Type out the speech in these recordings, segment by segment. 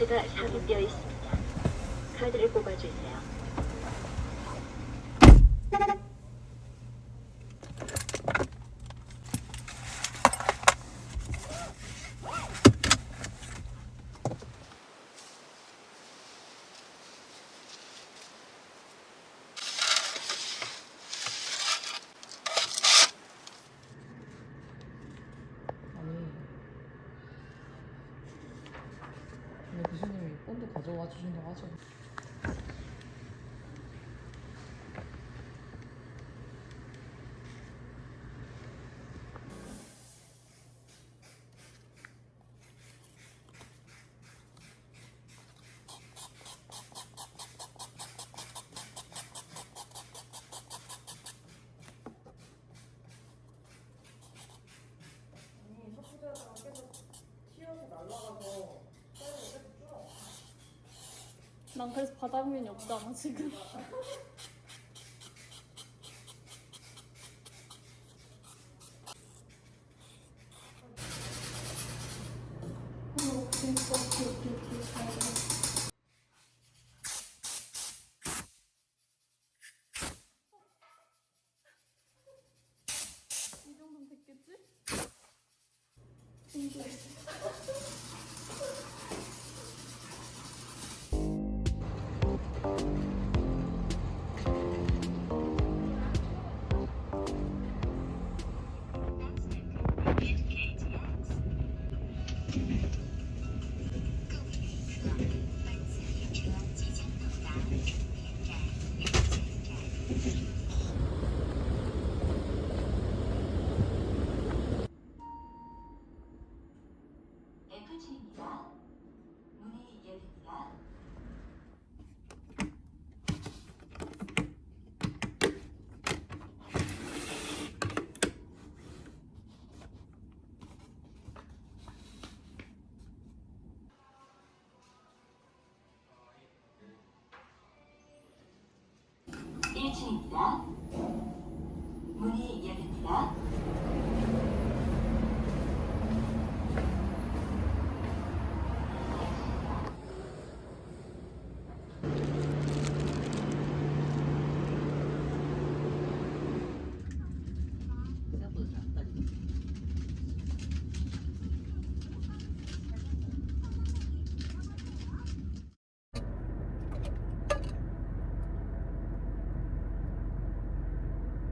카드가 삽입되어 있습니다. 카드를 뽑아주세요. 아니 근데 교수님이 본드 가져와 주신다고 하죠 난 그래서 바닥면이 없잖아 지금. 이 정도면 됐겠지? Mom?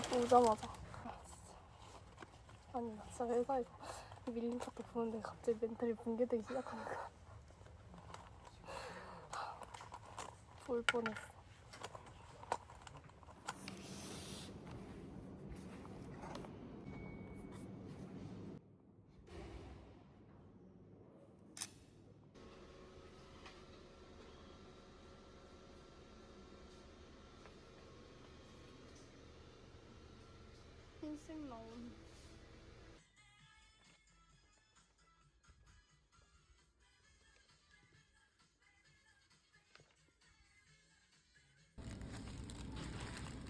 집 오자마자. 아니 나 진짜 회사에서 밀린 카톡 보는데 갑자기 멘탈이 붕괴되기 시작하는 거야 울 뻔했어 흰색 나온.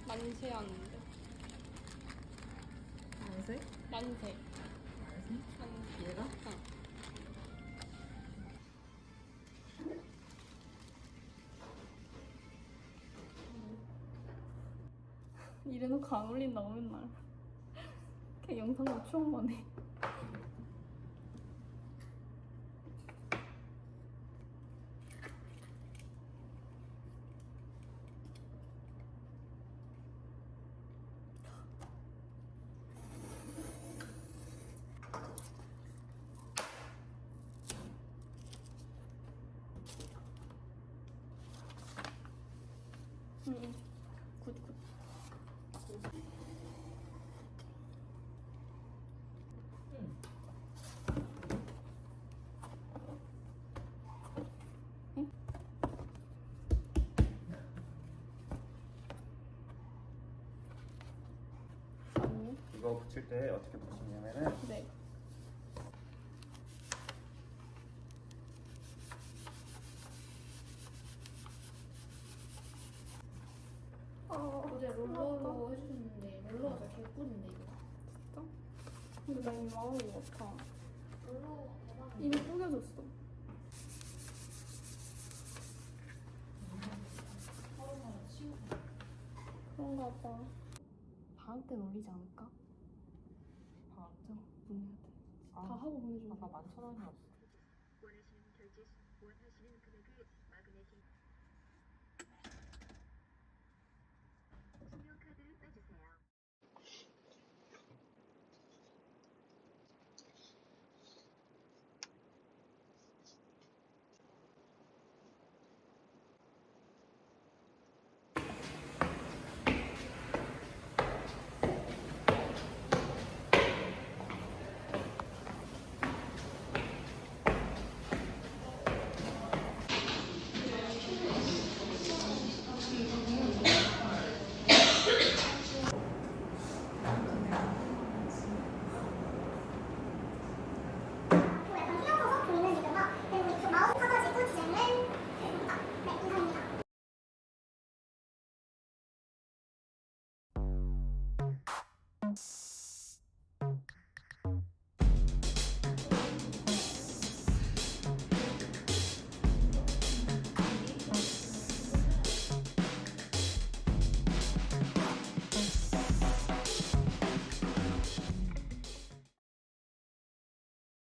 만세하는데. 만세? 만세. 만세? 얘가? 이래놓고 안 올린다고 맨날 영상으로 추억만 해 응, 굿, 굿. 아니요? 이거 붙일 때 어떻게 붙이냐면은 네. 어, 어제 롤러로 해주셨는데 롤러가 잘 개꿀인데 이거. 진짜? 근데 나 이미 마음이. 롤러 대박. 이미 꾸겨졌어. 치우고. 그런가 봐. 방학 때 놀리지 않을까? 방학 저 보내야 돼. 아, 다 하고 보내주면 아까 돼. 만천 원이었어.